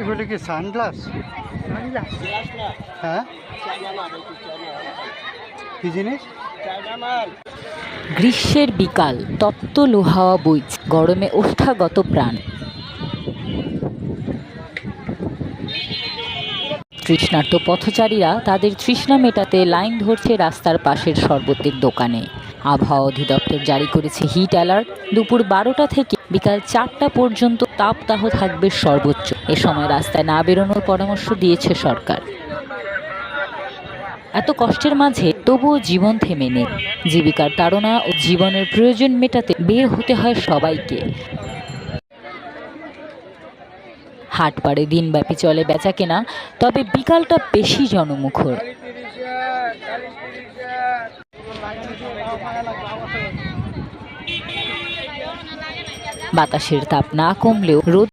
এগুলো কি সানগ্লাস হ্যাঁ? কি জিনিস? গ্রীষ্মের বিকাল তপ্ত লোহাওয়া বইছে গরমে ওষ্ঠাগত প্রাণ। তৃষ্ণার্ত পথচারীরা তাদের তৃষ্ণা মেটাতে লাইন ধরছে রাস্তার পাশের শরবতের দোকানে। আবহাওয়া অধিদপ্তর জারি করেছে হিট অ্যালার্ট দুপুর বারোটা থেকে বিকাল চারটা পর্যন্ত তাপদাহ থাকবে সর্বোচ্চ। এ সময় রাস্তায় না বেরোনোর পরামর্শ দিয়েছে সরকার। এত কষ্টের মাঝে তবুও জীবন থেমে নেই। জীবিকার তাড়না ও জীবনের প্রয়োজন মেটাতে বের হতে হয় সবাইকে। হাট পাড়ে দিনব্যাপী চলে বেচা কেনা তবে বিকালটা বেশি জনমুখর। বাতাসের তাপ না কমলেও রোদ